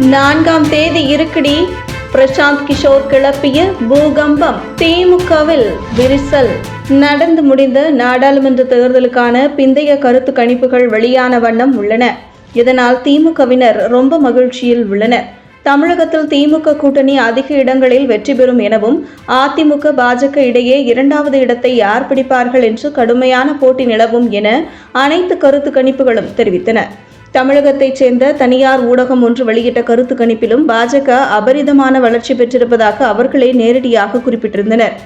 நான்காம் தேதி இருக்குடி. பிரசாந்த் கிஷோர் கிளப்பிய பூகம்பம் திமுகவில் விரிசல். நடந்து முடிந்த நாடாளுமன்ற தேர்தலுக்கான பிந்தைய கருத்து கணிப்புகள் வெளியான வண்ணம் உள்ளன. இதனால் திமுகவினர் ரொம்ப மகிழ்ச்சியில் உள்ளனர். தமிழகத்தில் திமுக கூட்டணி அதிக இடங்களில் வெற்றி பெறும் எனவும் அதிமுக பாஜக இடையே இரண்டாவது இடத்தை யார் பிடிப்பார்கள் என்று கடுமையான போட்டி நிலவும் என அனைத்து கருத்து கணிப்புகளும் தெரிவித்தன. தமிழகத்தைச் சேர்ந்த தனியார் ஊடகம் ஒன்று வெளியிட்ட கருத்து கணிப்பிலும் பாஜக அபரிதமான வளர்ச்சி பெற்றிருப்பதாக அவர்களே நேரடியாக குறிப்பிட்டிருந்தனர்.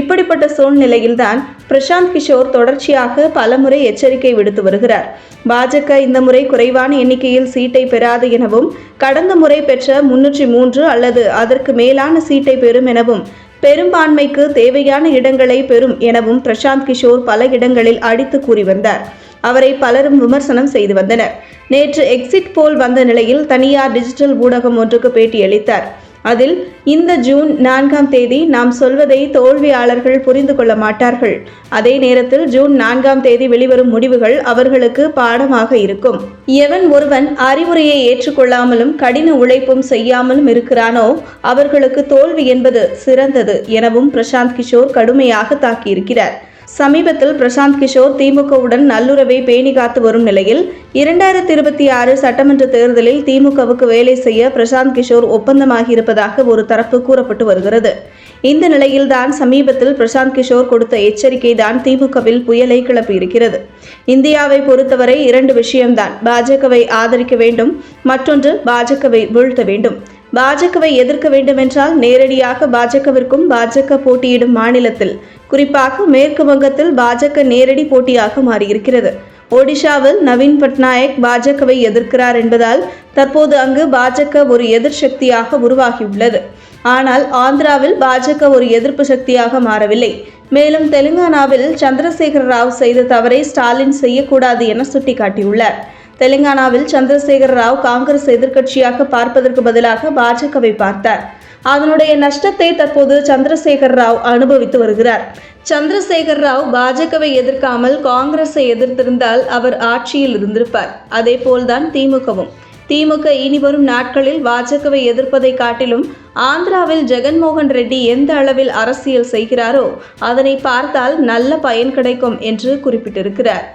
இப்படிப்பட்ட சூழ்நிலையில்தான் பிரசாந்த் கிஷோர் தொடர்ச்சியாக பலமுறை எச்சரிக்கை விடுத்து வருகிறார். பாஜக இந்த முறை குறைவான எண்ணிக்கையில் சீட்டை பெறாது எனவும் கடந்த முறை பெற்ற முன்னூற்றி மூன்று அல்லது அதற்கு மேலான சீட்டை பெறும் எனவும் பெரும்பான்மைக்கு தேவையான இடங்களை பெறும் எனவும் பிரசாந்த் கிஷோர் பல இடங்களில் அடித்து கூறி வந்தார். அவரை பலரும் விமர்சனம் செய்து வந்தனர். நேற்று எக்ஸிட் போல் வந்த நிலையில் தனியார் டிஜிட்டல் ஊடகம் ஒன்றுக்கு பேட்டியளித்தார் அதில் இந்த ஜூன் நான்காம் தேதி நாம் சொல்வதை தோல்வியாளர்கள் புரிந்து கொள்ள மாட்டார்கள். அதே நேரத்தில் ஜூன் நான்காம் தேதி வெளிவரும் முடிவுகள் அவர்களுக்கு பாடமாக இருக்கும். எவன் ஒருவன் அறிவுரையை ஏற்றுக்கொள்ளாமலும் கடின உழைப்பும் செய்யாமலும் இருக்கிறானோ அவர்களுக்கு தோல்வி என்பது சிறந்தது எனவும் பிரசாந்த் கிஷோர் கடுமையாக தாக்கியிருக்கிறார். சமீபத்தில் பிரசாந்த் கிஷோர் திமுகவுடன் நல்லுறவை பேணி காத்து வரும் நிலையில் இரண்டாயிரத்தி இருபத்தி ஆறு சட்டமன்ற தேர்தலில் திமுகவுக்கு வேலை செய்ய பிரசாந்த் கிஷோர் ஒப்பந்தமாகியிருப்பதாக ஒரு தரப்பு கூறப்பட்டு வருகிறது. இந்த நிலையில்தான் சமீபத்தில் பிரசாந்த் கிஷோர் கொடுத்த எச்சரிக்கை தான் திமுகவில் புயலை கிளப்பியிருக்கிறது இந்தியாவை பொறுத்தவரை இரண்டு விஷயம்தான். பாஜகவை ஆதரிக்க வேண்டும் மற்றொன்று பாஜகவை வீழ்த்த வேண்டும். பாஜகவை எதிர்க்க வேண்டுமென்றால் நேரடியாக பாஜகவிற்கும் பாஜக போட்டியிடும் மாநிலத்தில் குறிப்பாக மேற்கு வங்கத்தில் பாஜக நேரடி போட்டியாக மாறியிருக்கிறது. ஒடிஷாவில் நவீன் பட்நாயக் பாஜகவை எதிர்க்கிறார் என்பதால் தற்போது அங்கு பாஜக ஒரு எதிர் சக்தியாக உருவாகியுள்ளது. ஆனால் ஆந்திராவில் பாஜக ஒரு எதிர்ப்பு சக்தியாக மாறவில்லை. மேலும் தெலுங்கானாவில் சந்திரசேகர ராவ் செய்த தவறை ஸ்டாலின் செய்யக்கூடாது என சுட்டிக்காட்டியுள்ளார். தெலுங்கானாவில் சந்திரசேகர ராவ் காங்கிரஸ் எதிர்க்கட்சியாக பார்ப்பதற்கு பதிலாக பாஜகவை பார்த்தார். அதனுடைய நஷ்டத்தை தற்போது சந்திரசேகர் ராவ் அனுபவித்து வருகிறார். சந்திரசேகர் ராவ் பாஜகவை எதிர்க்காமல் காங்கிரஸை எதிர்த்திருந்தால் அவர் ஆட்சியில் இருந்திருப்பார். அதே போல்தான் திமுகவும். திமுக இனி வரும் நாட்களில் பாஜகவை எதிர்ப்பதை காட்டிலும் ஆந்திராவில் ஜெகன்மோகன் ரெட்டி எந்த அளவில் அரசியல் செய்கிறாரோ அதனை பார்த்தால் நல்ல பயன் கிடைக்கும் என்று குறிப்பிட்டிருக்கிறார்.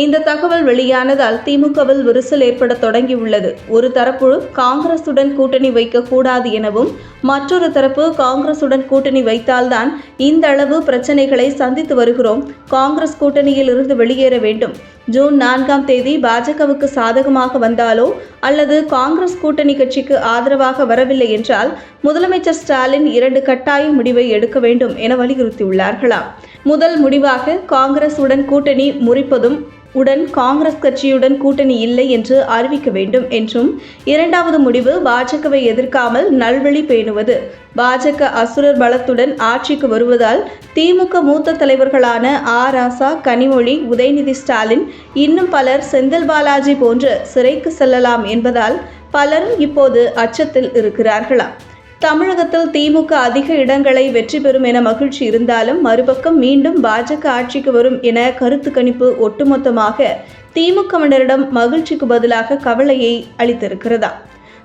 இந்த தகவல் வெளியானதால் திமுகவில் விரிசல் ஏற்பட தொடங்கியுள்ளது. ஒரு தரப்பு காங்கிரசுடன் கூட்டணி வைக்கக்கூடாது எனவும் மற்றொரு தரப்பு காங்கிரசுடன் கூட்டணி வைத்தால்தான் இந்த அளவு பிரச்சனைகளை சந்தித்து வருகிறோம். காங்கிரஸ் கூட்டணியில் இருந்து வெளியேற வேண்டும். ஜூன் நான்காம் தேதி பாஜகவுக்கு சாதகமாக வந்தாலோ அல்லது காங்கிரஸ் கூட்டணி கட்சிக்கு ஆதரவாக வரவில்லை என்றால் முதலமைச்சர் ஸ்டாலின் இரண்டு கட்டாய முடிவை எடுக்க வேண்டும் என வலியுறுத்தியுள்ளார்களாம். முதல் முடிவாக காங்கிரஸ் உடன் கூட்டணி முறிப்பதும் உடன் காங்கிரஸ் கட்சியுடன் கூட்டணி இல்லை என்று அறிவிக்க வேண்டும் என்றும் இரண்டாவது முடிவு பாஜகவை எதிர்க்காமல் நல்வழி பேணுவது. பாஜக அசுரர் பலத்துடன் ஆட்சிக்கு வருவதால் திமுக மூத்த தலைவர்களான ஆ. ராசா கனிமொழி உதயநிதி ஸ்டாலின் இன்னும் பலர் செந்தில் பாலாஜி போன்று சிறைக்கு செல்லலாம் என்பதால் பலரும் இப்போது அச்சத்தில் இருக்கிறார்களாம். தமிழகத்தில் திமுக அதிக இடங்களை வெற்றி பெறும் என மகிழ்ச்சி இருந்தாலும் மறுபக்கம் மீண்டும் பாஜக ஆட்சிக்கு வரும் என கருத்து கணிப்பு ஒட்டுமொத்தமாக திமுகவினரிடம் மகிழ்ச்சிக்கு பதிலாக கவலையை அளித்திருக்கிறதா?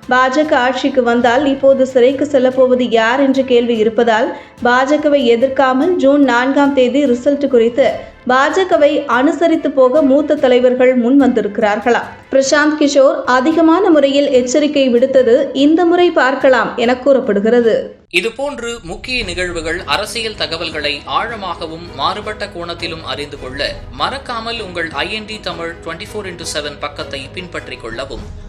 பாஜக ஆட்சிக்கு வந்தால் இப்போது சிறைக்கு செல்லப்போவது யார் என்ற கேள்வி இருப்பதால் பாஜகவை எதிர்க்காமல் ஜூன் நான்காம் தேதி ரிசல்ட் குறித்து பாஜகவை அனுசரித்து போக மூத்த தலைவர்கள் முன் வந்திருக்கிறார்களா? பிரசாந்த் கிஷோர் அதிகமான முறையில் எச்சரிக்கை விடுத்தது இந்த முறை பார்க்கலாம் என கூறப்படுகிறது. இதுபோன்று முக்கிய நிகழ்வுகள் அரசியல் தகவல்களை ஆழமாகவும் மாறுபட்ட கோணத்திலும் அறிந்து கொள்ள மறக்காமல் உங்கள் IND Tamil twenty four into seven பக்கத்தை பின்பற்றிக் கொள்ளவும்.